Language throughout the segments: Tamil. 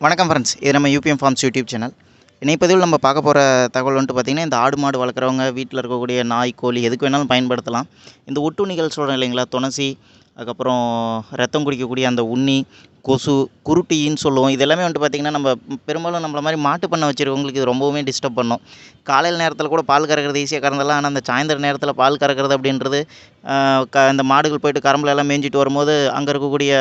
வணக்கம் ஃப்ரெண்ட்ஸ் இது நம்ம யூபிஎம் ஃபார்ம்ஸ் யூடியூப் சேனல் இணைப்பதில் நம்ம பார்க்க போகிற தகவல் வந்துட்டு பார்த்திங்கன்னா இந்த ஆடு மாடு வளர்க்குறவங்க வீட்டில் இருக்கக்கூடிய நாய் கோழி எதுக்கு வேணாலும் பயன்படுத்தலாம். இந்த ஒட்டுண்ணிகள் சொல்கிறேன் இல்லைங்களா துணசி அதுக்கப்புறம் ரத்தம் குடிக்கக்கூடிய அந்த உண்ணி கொசு குருட்டின்னு சொல்லுவோம். இது எல்லாமே வந்துட்டு பார்த்திங்கன்னா நம்ம பெரும்பாலும் நம்மள மாதிரி மாட்டு பண்ணை வச்சுருக்கவங்களுக்கு இது ரொம்பவுமே டிஸ்டர்ப் பண்ணும். காலையில் நேரத்தில் கூட பால் கறக்கிறது ஈஸியாக கறந்துடலாம். ஆனால் அந்த சாயந்தர நேரத்தில் பால் கறக்கிறது அப்படின்றது க இந்த மாடுகள் போயிட்டு கரம்புல எல்லாம் மேய்ஞ்சிட்டு வரும்போது அங்கே இருக்கக்கூடிய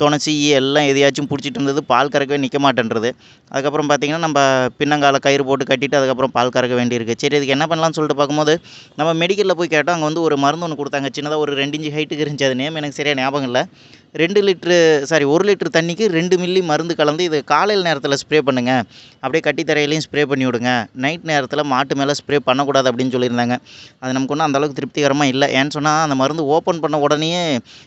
துணச்சி எல்லாம் எதையாச்சும் பிடிச்சிட்டு இருந்தது பால் கறக்கவே நிற்க மாட்டேன்றது. அதுக்கப்புறம் பார்த்திங்கன்னா நம்ம பின்னங்கால கயிறு போட்டு கட்டிட்டு அதுக்கப்புறம் பால் கறக்க வேண்டியிருக்கு. சரி இதுக்கு என்ன பண்ணலாம்னு சொல்லிட்டு பார்க்கும்போது நம்ம மெடிக்கலில் போய் கேட்டோம். அங்கே வந்து ஒரு மருந்து ஒன்று கொடுத்தாங்க. சின்னதாக ஒரு ரெண்டு இன்ச்சு ஹைட்டுக்கு இருந்துச்சு. அது நேம் எனக்கு சரியாக ஞாபகம் இல்லை. ரெண்டு லிட்ரு சாரி ஒரு லிட்ரு தண்ணிக்கு ரெண்டு மில்லி மருந்து கலந்து இது காலையில் நேரத்தில் ஸ்ப்ரே பண்ணுங்கள் அப்படியே கட்டித்தரையிலையும் ஸ்ப்ரே பண்ணி விடுங்க. நைட் நேரத்தில் மாட்டு மேலே ஸ்ப்ரே பண்ணக்கூடாது அப்படின்னு சொல்லியிருந்தாங்க. அது நமக்கு ஒன்றும் அந்தளவுக்கு திருப்திகரமாக இல்லை. ஏன்னு சொன்னால் அந்த மருந்து ஓப்பன் பண்ண உடனே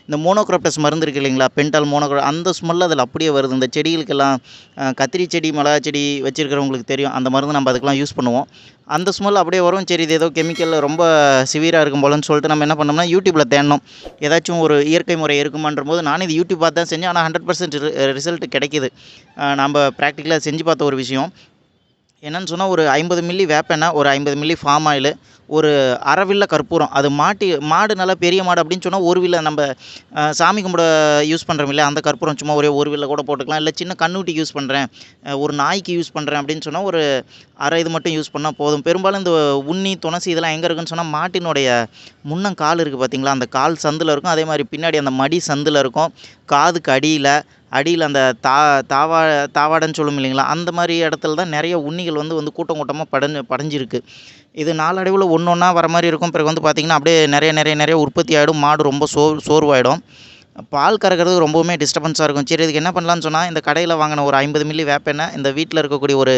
இந்த மோனோக்ரோப்டஸ் மருந்து இருக்கு இல்லைங்களா? பென்டால் மோனோக்ரோ அந்த ஸ்மெல் அதில் அப்படியே வருது. இந்த செடிகளுக்கெல்லாம் கத்திரி செடி மிளகா செடி வச்சுருக்கிறவங்களுக்கு தெரியும். அந்த மருந்து நம்ம அதுக்கெல்லாம் யூஸ் பண்ணுவோம். அந்த ஸ்மெல் அப்படியே வரும். சரி இது ஏதோ கெமிக்கலில் ரொம்ப சிவியராக இருக்கும் போலன்னு சொல்லிட்டு நம்ம என்ன பண்ணோம்னா யூடியூப்பில் தேடணும். ஏதாச்சும் ஒரு இயற்கை முறை இருக்குமான்ற போது நானும் இது யூடியூப் பார்த்து தான் செஞ்சேன். ஆனால் ஹண்ட்ரட் பர்சன்ட் ரிசல்ட் கிடைக்கிது. நம்ம ப்ராக்டிக்கலாக செஞ்சு பார்த்த ஒரு விஷயம். என்னென்னு சொன்னால் ஒரு ஐம்பது மில்லி வேப்பெண்ணெய் ஒரு ஐம்பது மில்லி ஃபார்ம் ஆயில் ஒரு அரை கற்பூரம். அது மாட்டி மாடு நல்லா பெரிய மாடு அப்படின்னு சொன்னால் ஒரு வில்ல நம்ம சாமி கும்பிட யூஸ் பண்ணுறோம் இல்லையா? அந்த கற்பூரம் சும்மா ஒரே ஒரு வில்ல கூட போட்டுக்கலாம். இல்லை சின்ன கண்ணுட்டிக்கு யூஸ் பண்ணுறேன் ஒரு நாய்க்கு யூஸ் பண்ணுறேன் அப்படின்னு சொன்னால் ஒரு அரை இது மட்டும் யூஸ் பண்ணால் போதும். பெரும்பாலும் இந்த உண்ணி துணசி இதெல்லாம் எங்கே இருக்குன்னு சொன்னால் மாட்டினுடைய முன்னம் கால் இருக்குது பார்த்தீங்களா அந்த கால் சந்தில் இருக்கும். அதே மாதிரி பின்னாடி அந்த மடி சந்தில் இருக்கும். காதுக்கு அடியில் அடியில் அந்த தா தாவா தாவாடன்னு சொல்லும் இல்லைங்களா? அந்த மாதிரி இடத்துல தான் நிறைய உண்ணிகள் வந்து வந்து கூட்டம் கூட்டமாக படஞ்சு படைஞ்சிருக்கு. இது நாளடைவில் ஒன்று ஒன்றா வர மாதிரி இருக்கும். பிறகு வந்து பார்த்திங்கன்னா அப்படியே நிறைய நிறைய நிறைய உற்பத்தி ஆகிடும் மாடு ரொம்ப சோ சோர்வாயிடும். பால் கறக்கிறது ரொம்பவுமே டிஸ்டர்பன்ஸாக இருக்கும். சரி இதுக்கு என்ன பண்ணலான்னு சொன்னால் இந்த கடையில் வாங்கின ஒரு ஐம்பது மில்லி வேப்பெண்ணெய் இந்த வீட்டில் இருக்கக்கூடிய ஒரு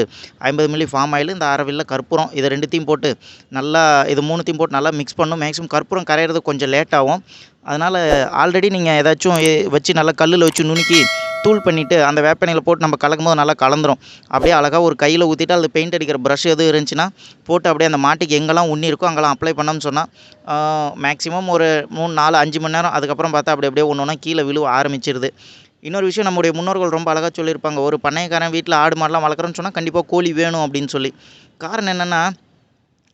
ஐம்பது மில்லி ஃபார்ம் ஆயில் இந்த அரை கற்பூரம் இது ரெண்டுத்தையும் போட்டு நல்லா இது மூணுத்தையும் போட்டு நல்லா மிக்ஸ் பண்ணும். மேக்ஸிமம் கற்பூரம் கரையிறது கொஞ்சம் லேட் ஆகும். அதனால் ஆல்ரெடி நீங்கள் ஏதாச்சும் வச்சு நல்லா கல்லில் வச்சு நுணுக்கி தூள் பண்ணிவிட்டு அந்த வேப்பெண்ணையில் போட்டு நம்ம கலக்கும் போது நல்லா கலந்துரும். அப்படியே அழகாக ஒரு கையில் ஊற்றிட்டு அது பெயிண்ட் அடிக்கிற ப்ரஷ் எதுவும் இருந்துச்சுன்னா போட்டு அப்படியே அந்த மாட்டுக்கு எங்கெல்லாம் உண்ணி இருக்கோ அங்கெல்லாம் அப்ளை பண்ணோம்னு சொன்னால் மேக்ஸிமம் ஒரு மூணு நாலு அஞ்சு மணி நேரம் அதுக்கப்புறம் பார்த்தா அப்படி அப்படியே ஒன்று ஒன்றா கீழே விழுவ ஆரம்பிச்சிருது. இன்னொரு விஷயம் நம்முடைய முன்னோர்கள் ரொம்ப அழகாக சொல்லியிருப்பாங்க ஒரு பண்ணையக்காரன் வீட்டில் ஆடு மாடெலாம் வளர்க்குறோன்னு சொன்னால் கண்டிப்பாக கோழி வேணும் அப்படின்னு சொல்லி. காரணம் என்னென்னா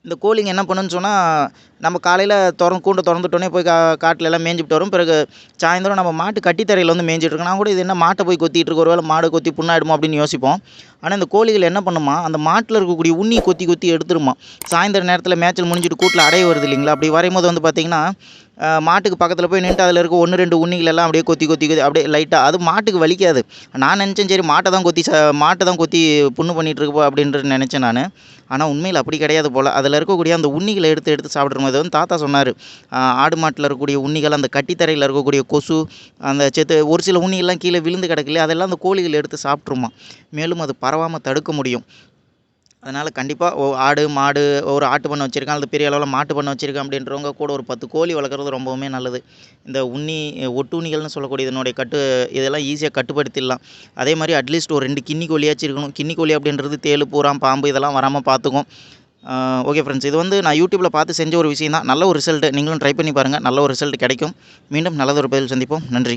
இந்த கோழிங்க என்ன பண்ணுன்னு சொன்னால் நம்ம காலையில் திறந்து கூண்டை திறந்துட்டோன்னே போய் கா காட்டில் எல்லாம் மேய்ஞ்சிட்டு வரும். பிறகு சாயந்தரம் நம்ம மாட்டு கட்டித்தரையில் வந்து மேய்ஞ்சிட்டு நான் கூட இது என்ன மாட்டை போய் கொத்திட்டு இருக்கு? ஒருவேளை மாடு கொத்தி புண்ணாயிடுமோ அப்படின்னு யோசிப்போம். ஆனால் இந்த கோழிகள் என்ன பண்ணுமா அந்த மாட்டில் இருக்கக்கூடிய உண்ணி கொத்தி கொத்தி எடுத்துருமா. சாயந்தர நேரத்தில் மேய்ச்சல் முடிஞ்சிட்டு கூட்டில் அடைய வருது இல்லைங்களா? அப்படி வரையும் போது வந்து பார்த்திங்கன்னா மாட்டுக்கு பக்கத்தில் போய் நின்று அதில் இருக்க ஒன்று ரெண்டு உண்ணிகளெல்லாம் அப்படியே கொத்தி கொத்தி கொத்தி அப்படியே லைட்டாக அது மாட்டுக்கு வலிக்காது. நான் நினச்சேன் சரி மாட்டை தான் கொத்தி ச மாட்டை தான் கொத்தி புண்ணு பண்ணிகிட்டு இருக்கு அப்படின்ட்டு நினச்சேன் நான். ஆனால் உண்மையில் அப்படி கிடையாது போல். அதில் இருக்கக்கூடிய அந்த உண்ணிகளை எடுத்து எடுத்து சாப்பிட்ற மாதிரி வந்து தாத்தா சொன்னார். ஆடு மாட்டில் இருக்கக்கூடிய உண்ணிகள் அந்த கட்டித்தரையில் இருக்கக்கூடிய கொசு அந்த செத்து ஒரு சில உண்ணிகள்லாம் கீழே விழுந்து கிடக்கலையே அதெல்லாம் அந்த கோழிகள் எடுத்து சாப்பிட்ருமா மேலும் அது பரவாமல் தடுக்க முடியும். அதனால் கண்டிப்பாக ஆடு மாடு ஒரு ஆட்டு பண்ணை வச்சுருக்கேன் அல்லது பெரிய அளவில் மாட்டு பண்ணை வச்சுருக்கேன் அப்படின்றவங்க கூட ஒரு பத்து கோழி வளர்க்குறது ரொம்பவுமே நல்லது. இந்த உண்ணி ஒட்டுண்ணிகள்னு சொல்லக்கூடிய இதனுடைய கட்டு இதெல்லாம் ஈஸியாக கட்டுப்படுத்திடலாம். அதே மாதிரி அட்லீஸ்ட் ஒரு ரெண்டு கின்னி கோழியாச்சும் இருக்கணும். கிண்ணி கோழி அப்படின்றது தேள் பூரா பாம்பு இதெல்லாம் வராமல் பார்த்துக்கும் ஓகே ஃப்ரெண்ட்ஸ் இது வந்து நான் யூடியூப்பில் பார்த்து செஞ்ச ஒரு விஷயம் தான் நல்ல ஒரு ரிசல்ட் நீங்களும் ட்ரை பண்ணி பாருங்கள் நல்ல ஒரு ரிசல்ட் கிடைக்கும். மீண்டும் நல்லதொரு பதில் சந்திப்போம். நன்றி.